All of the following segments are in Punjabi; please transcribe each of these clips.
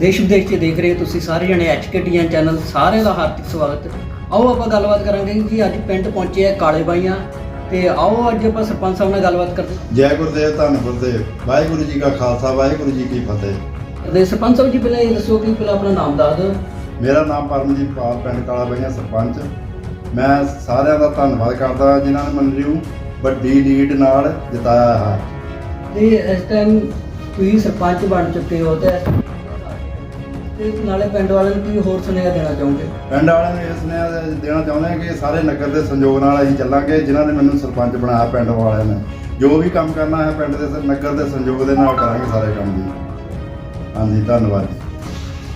ਦੇਸ਼ ਵਿਦੇਸ਼ 'ਚ ਦੇਖ ਰਹੇ ਤੁਸੀਂ ਸਾਰੇ ਜਣੇ ਐਚਕੇਟੀਐਨ ਚੈਨਲ ਸਾਰਿਆਂ ਦਾ ਹਾਰਦਿਕ ਸਵਾਗਤ। ਆਓ ਆਪਾਂ ਗੱਲਬਾਤ ਕਰਾਂਗੇ ਕਿ ਅੱਜ ਪਿੰਡ ਪਹੁੰਚੇ ਆ ਕਾਲੇ ਬਾਈਆਂ। ਤੇ ਆਓ ਅੱਜ ਆਪਾਂ ਸਰਪੰਚ ਸਾਹਿਬ ਨਾਲ ਗੱਲਬਾਤ ਕਰਦੇ ਜੈ ਗੁਰਦੇਵ ਧੰਨ ਗੁਰਦੇਵ। ਵਾਹਿਗੁਰੂ ਜੀ ਕਾ ਖਾਲਸਾ ਵਾਹਿਗੁਰੂ ਜੀ ਕੀ ਫਤਿਹ। ਤੇ ਸਰਪੰਚ ਸਾਹਿਬ ਜੀ ਪਹਿਲਾਂ ਇਹ ਦੱਸੋ ਕਿ ਪਹਿਲਾਂ ਆਪਣਾ ਨਾਮ ਦੱਸ ਦਿਓ। ਮੇਰਾ ਨਾਮ ਪਰਮਜੀਤ ਪਾਲ ਪਿੰਡ ਕਾਲਾ ਬਈਆ ਸਰਪੰਚ। ਮੈਂ ਸਾਰਿਆਂ ਦਾ ਧੰਨਵਾਦ ਕਰਦਾ ਜਿਨ੍ਹਾਂ ਨੇ ਮੈਨੂੰ ਵੱਡੀ ਲੀਡ ਨਾਲ ਜਿਤਾਇਆ ਹੈ। ਤੇ ਇਸ ਟਾਈਮ ਤੁਸੀਂ ਸਰਪੰਚ ਬਣ ਚੁੱਕੇ ਹੋ ਤੇ ਤੇ ਨਾਲੇ ਪਿੰਡ ਵਾਲਿਆਂ ਨੂੰ ਕੀ ਹੋਰ ਸੁਨੇਹਾ ਦੇਣਾ ਚਾਹੋਗੇ? ਪਿੰਡ ਵਾਲਿਆਂ ਨੂੰ ਇਸ ਨੇ ਦੇਣਾ ਚਾਹੁੰਦੇ ਹਾਂ ਕਿ ਸਾਰੇ ਨਗਰ ਦੇ ਸੰਯੋਗ ਨਾਲ ਅਸੀਂ ਚੱਲਾਂਗੇ ਜਿਨ੍ਹਾਂ ਨੇ ਮੈਨੂੰ ਸਰਪੰਚ ਬਣਾਇਆ ਪਿੰਡ ਵਾਲਿਆਂ ਨੇ। ਜੋ ਵੀ ਕੰਮ ਕਰਨਾ ਹੈ ਪਿੰਡ ਦੇ ਨਗਰ ਦੇ ਸੰਯੋਗ ਦੇ ਨਾਲ ਕਰਾਂਗੇ ਸਾਰੇ ਕੰਮ ਜੀ। ਹਾਂਜੀ ਧੰਨਵਾਦ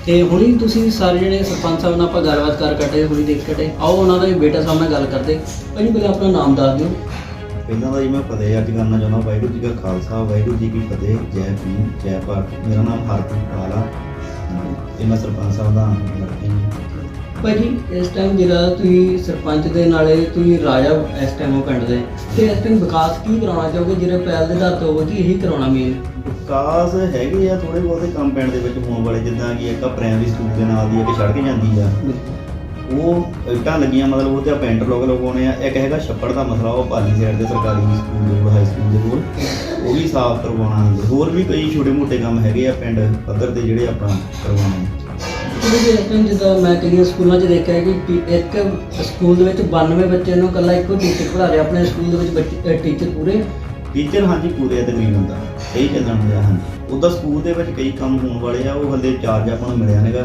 ਤੇ ਹੁਣੀ ਤੁਸੀਂ ਸਾਰੇ ਜਣੇ ਸਰਪੰਚ ਸਾਹਿਬ ਨਾਲ ਆਪਾਂ ਗੱਲਬਾਤ ਕਰ ਕੱਟੇ ਹੁਣੀ ਦੇਖ ਕੱਟੇ। ਆਓ ਉਹਨਾਂ ਦਾ ਵੀ ਬੇਟਾ ਸਾਹਿਬ ਨਾਲ ਗੱਲ ਕਰਦੇ। ਭਾਜੀ ਪਹਿਲਾਂ ਆਪਣਾ ਨਾਮ ਦੱਸ ਦਿਓ। ਪਹਿਲਾਂ ਤਾਂ ਜੀ ਮੈਂ ਫਤਿਹ ਅੱਜ ਕਰਨਾ ਚਾਹੁੰਦਾ ਵਾਹਿਗੁਰੂ ਜੀ ਕਾ ਖਾਲਸਾ ਵਾਹਿਗੁਰੂ ਜੀ ਕੀ ਫਤਿਹ ਜੈ ਭੀਮ ਜੈ ਭਾਰਤ। ਮੇਰਾ ਨਾਮ ਹਰਪ੍ਰੀਤ ਪਾਲ ਆ। ਤੇ ਮੈਂ ਸਰਪੰਚ ਸਾਹਿਬ ਦਾ ਲੜਕੇ ਹਾਂ ਭਾਜੀ ਇਸ ਟਾਈਮ ਜਿਹੜਾ ਤੁਸੀਂ ਸਰਪੰਚ ਦੇ ਨਾਲੇ ਤੁਸੀਂ ਰਾਜਾ ਇਸ ਟਾਈਮ ਉਹ ਪਿੰਡ ਦੇ ਤੇ ਇਸ ਟਾਈਮ ਵਿਕਾਸ ਕੀ ਕਰਾਉਣਾ ਚਾਹੋਗੇ? ਜਿਹੜੇ ਪਹਿਲ ਦੇ ਆਧਾਰ ਤੇ ਹੋਵੇ ਕਿ ਇਹੀ ਕਰਾਉਣਾ ਮੇਨ ਵਿਕਾਸ ਹੈਗੇ ਆ ਥੋੜੇ ਬਹੁਤੇ ਕੰਮ ਪਿੰਡ ਦੇ ਵਿੱਚ ਹੋਣ ਵਾਲੇ ਜਿੱਦਾਂ ਕਿ ਇੱਕ ਪ੍ਰਾਇਮਰੀ ਸਕੂਲ ਦੇ ਨਾਲ ਦੀ ਇੱਕ ਸੜਕ ਜਾਂਦੀ ਆ। ਉਹ ਇੱਟਾਂ ਲੱਗੀਆਂ ਮਤਲਬ ਉਹ ਤੇ ਆਪਾਂ ਇੰਟਰਲੋਕ ਲਗਾਉਣੇ ਆ। ਇੱਕ ਹੈਗਾ ਛੱਪੜ ਦਾ ਮਸਲਾ ਉਹ ਪਾਲੀ ਸਾਈਡ ਦੇ ਸਰਕਾਰੀ ਸਕੂਲ ਦੇ ਹਾਈ ਸਕੂਲ ਦੇ ਕੋਲ। ਸਾਫ਼ ਕਰਵਾਉਣਾ ਹੋਰ ਵੀ ਕਈ ਛੋਟੇ ਮੋਟੇ ਕੰਮ ਹੈਗੇ ਆ ਪਿੰਡ ਪੱਧਰ ਤੇ ਜਿਹੜੇ ਆਪਾਂ ਕਰਵਾਉਣੇ ਕਿਉਂਕਿ ਇਸ ਟਾਈਮ ਜਿੱਦਾਂ ਮੈਂ ਕਈਆਂ ਸਕੂਲਾਂ 'ਚ ਦੇਖਿਆ ਕਿ ਟੀ- ਇੱਕ ਸਕੂਲ ਦੇ ਵਿੱਚ 92 ਬੱਚੇ ਨੂੰ ਇਕੱਲਾ ਇੱਕੋ ਟੀਚਰ ਪੜ੍ਹਾ ਰਿਹਾ। ਆਪਣੇ ਸਕੂਲ ਦੇ ਵਿੱਚ ਬੱਚੇ ਟੀਚਰ ਪੂਰੇ? ਟੀਚਰ ਹਾਂਜੀ ਪੂਰੇ ਆ ਤਕਰੀਬਨ ਤਾਂ। ਕਈ ਚੱਲਣ ਦੇ ਹਾਂਜੀ। ਉਹਦਾ ਸਕੂਲ ਦੇ ਵਿੱਚ ਕਈ ਕੰਮ ਹੋਣ ਵਾਲੇ ਆ ਉਹ ਹਲੇ ਚਾਰਜ ਆਪਾਂ ਨੂੰ ਮਿਲਿਆ ਨੇਗਾ।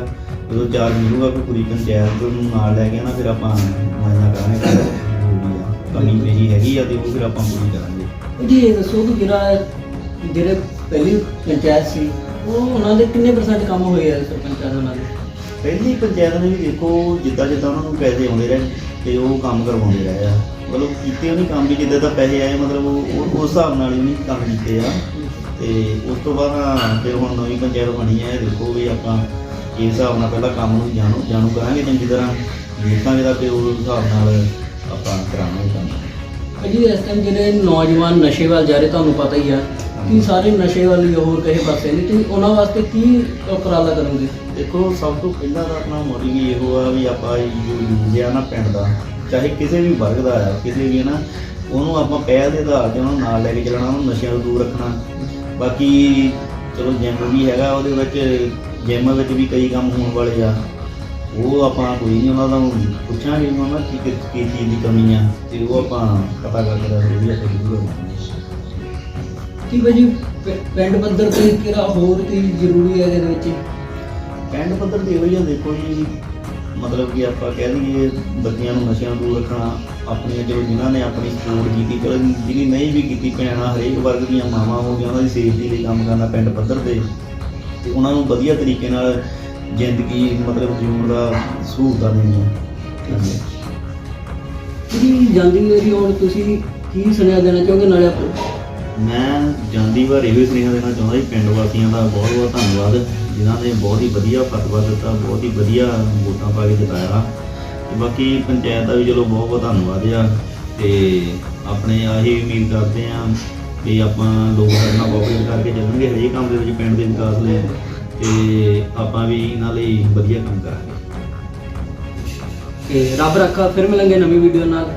ਜਦੋਂ ਚਾਰਜ ਮਿਲੂਗਾ ਫਿਰ ਪੂਰੀ ਪੰਚਾਇਤ ਨੂੰ ਨਾਲ ਲੈ ਕੇ ਨਾ ਫਿਰ ਆਪਾਂ ਮੁਆਇਨਾ ਕਰਾਂਗੇ ਕਿ ਆ। ਕਮੀ ਪੇਸ਼ੀ ਹੈਗੀ ਆ ਤੇ ਉਹ ਫਿਰ ਆਪਾਂ ਪੂਰੀ ਕਰਾਂਗੇ। ਜੀ ਇਹ ਦੱਸੋ ਕਿ ਜਿਹੜਾ ਜਿਹੜੇ ਪਹਿਲੀ ਪੰਚਾਇਤ ਸੀ ਉਹ ਉਹਨਾਂ ਦੇ ਕਿੰਨੇ ਪਰਸੈਂਟ ਕੰਮ ਹੋਏ ਆ ਸਰਪੰਚਾਂ ਦੇ ਉਹਨਾਂ ਦੇ? ਪਹਿਲੀ ਪੰਚਾਇਤ ਨੇ ਵੀ ਦੇਖੋ ਜਿੱਦਾਂ ਜਿੱਦਾਂ ਉਹਨਾਂ ਨੂੰ ਪੈਸੇ ਆਉਂਦੇ ਰਹੇ ਤੇ ਉਹ ਕੰਮ ਕਰਵਾਉਂਦੇ ਰਹੇ ਆ। ਮਤਲਬ ਕੀਤੇ ਉਹਨੇ ਕੰਮ ਵੀ ਜਿੱਦਾਂ ਦਾ ਪੈਸੇ ਆਏ ਮਤਲਬ ਉਹ ਉਹ- ਉਸ ਹਿਸਾਬ ਨਾਲ ਹੀ ਉਹਨੇ ਕੰਮ ਕੀਤੇ ਆ। ਤੇ ਉਸ ਤੋਂ ਬਾਅਦ ਫਿਰ ਹੁਣ ਨਵੀਂ ਪੰਚਾਇਤ ਬਣੀ ਹੈ ਦੇਖੋ ਵੀ ਆਪਾਂ ਇਸ ਹਿਸਾਬ ਨਾਲ ਪਹਿਲਾਂ ਕੰਮ ਨੂੰ ਜਾਣੂ ਜਾਣੂ ਕਰਾਂਗੇ ਚੰਗੀ ਤਰ੍ਹਾਂ ਦੇਖਾਂਗੇ ਤਾਂ ਫਿਰ ਉਸ ਹਿਸਾਬ ਨਾਲ ਆਪਾਂ ਕਰਾਵਾਂਗੇ ਕੰਮ। ਜੀ ਇਸ ਟਾਈਮ ਜਿਹੜੇ ਨੌਜਵਾਨ ਨਸ਼ੇ ਵੱਲ ਜਾ ਰਹੇ ਤੁਹਾਨੂੰ ਪਤਾ ਹੀ ਆ ਕਿ ਸਾਰੇ ਨਸ਼ੇ ਵਾਲੀ ਹੋਰ ਕਹੇ ਪਾਸੇ ਨਹੀਂ। ਤੁਸੀਂ ਉਹਨਾਂ ਵਾਸਤੇ ਕੀ ਉਪਰਾਲਾ ਕਰੋਗੇ? ਦੇਖੋ, ਸਭ ਤੋਂ ਪਹਿਲਾਂ ਤਾਂ ਆਪਣਾ ਮੋਟਿਵ ਹੀ ਇਹੋ ਆ ਵੀ ਆਪਾਂ ਯੂਜ਼ ਆ ਨਾ ਪਿੰਡ ਦਾ, ਚਾਹੇ ਕਿਸੇ ਵੀ ਵਰਗ ਦਾ ਆ, ਕਿਸੇ ਵੀ ਹੈ ਨਾ, ਉਹਨੂੰ ਆਪਾਂ ਪਹਿਲ ਦੇ ਆਧਾਰ ਤੇ ਉਹਨੂੰ ਨਾਲ ਲੈ ਕੇ ਚੱਲਣਾ, ਉਹਨੂੰ ਨਸ਼ਿਆਂ ਤੋਂ ਦੂਰ ਰੱਖਣਾ। ਬਾਕੀ ਚਲੋ ਜਿਮ ਵੀ ਹੈਗਾ, ਉਹਦੇ ਵਿੱਚ ਜਿਮ ਵਿੱਚ ਵੀ ਕਈ ਕੰਮ ਹੋਣ ਵਾਲੇ ਆ। ਉਹ ਆਪਾਂ ਕੋਈ ਨਹੀਂ, ਉਹਨਾਂ ਦਾ ਪੁੱਛਾਂਗੇ ਉਹਨਾਂ ਕੀ ਕੀ ਚੀਜ਼ ਦੀ ਕਮੀ ਆ, ਤੇ ਉਹ ਆਪਾਂ ਪਤਾ ਕਰਕੇ ਦੱਸ ਵੀ ਆਪਾਂ ਜ਼ਰੂਰ ਕਿ ਪਿ- ਪਿੰਡ ਪੱਧਰ ਤੇ ਕਿਹੜਾ ਹੋਰ ਕੀ ਜ਼ਰੂਰੀ ਹੈ ਇਹਦੇ ਵਿੱਚ? ਪਿੰਡ ਪੱਧਰ ਤੇ ਇਹੋ ਹੀ ਆ ਦੇਖੋ ਜੀ ਮਤਲਬ ਕਿ ਆਪਾਂ ਕਹਿ ਲਈਏ ਬੱਚਿਆਂ ਨੂੰ ਨਸ਼ਿਆਂ ਤੋਂ ਦੂਰ ਰੱਖਣਾ ਆਪਣੀਆਂ ਚਲੋ ਜਿਨ੍ਹਾਂ ਨੇ ਆਪਣੀ ਸਪੋਰਟ ਕੀਤੀ ਚਲੋ ਜਿਹਨੇ ਨਹੀਂ ਵੀ ਕੀਤੀ ਭੈਣਾਂ ਹਰੇਕ ਵਰਗ ਦੀਆਂ ਮਾਵਾਂ ਹੋ ਗਈਆਂ ਉਹਨਾਂ ਦੀ ਸੇਫਟੀ ਲਈ ਕੰਮ ਕਰਨਾ ਪਿੰਡ ਪੱਧਰ ਤੇ। ਤੇ ਉਹਨਾਂ ਨੂੰ ਵਧੀਆ ਤਰੀਕੇ ਨਾਲ ਜ਼ਿੰਦਗੀ ਮਤਲਬ ਜਿਉਣ ਦਾ ਸਹੂਲਤਾਂ ਦੇਣੀਆਂ। ਹਾਂਜੀ। ਜੀ ਜਾਂਦੀ ਮੇਰੀ ਹੁਣ ਤੁਸੀਂ ਕੀ ਸੁਨੇਹਾ ਦੇਣਾ ਚਾਹੋਗੇ ਨਾਲੇ ਆਪਾਂ ਮੈਂ ਜਾਂਦੀ ਵਾਰ ਇਹੋ ਹੀ ਸੁਨੇਹਾ ਦੇਣਾ ਚਾਹੁੰਦਾ ਜੀ, ਪਿੰਡ ਵਾਸੀਆਂ ਦਾ ਬਹੁਤ ਬਹੁਤ ਧੰਨਵਾਦ, ਜਿਨ੍ਹਾਂ ਨੇ ਬਹੁਤ ਹੀ ਵਧੀਆ ਫਤਵਾ ਦਿੱਤਾ, ਬਹੁਤ ਹੀ ਵਧੀਆ ਵੋਟਾਂ ਪਾ ਕੇ ਜਿਤਾਇਆ। ਤੇ ਬਾਕੀ ਪੰਚਾਇਤ ਦਾ ਵੀ ਚਲੋ ਬਹੁਤ ਬਹੁਤ ਧੰਨਵਾਦ ਆ, ਤੇ ਆਪਣੇ ਆਹੀ ਉਮੀਦ ਕਰਦੇ ਆ ਕਿ ਆਪਾਂ ਲੋਕ ਸਾਡੇ ਨਾਲ ਕੋਆਪਰੇਟ ਕਰਕੇ ਚੱਲਣਗੇ ਹਰੇਕ ਕੰਮ ਦੇ ਵਿੱਚ ਪਿੰਡ ਦੇ ਵਿਕਾਸ ਲਈ, ਤੇ ਆਪਾਂ ਵੀ ਇਹਨਾਂ ਲਈ ਵਧੀਆ ਕੰਮ ਕਰਾਂਗੇ। ਤੇ ਰੱਬ ਰੱਖਾ, ਫਿਰ ਮਿਲਾਂਗੇ ਨਵੀਂ ਵੀਡੀਓ ਨਾਲ।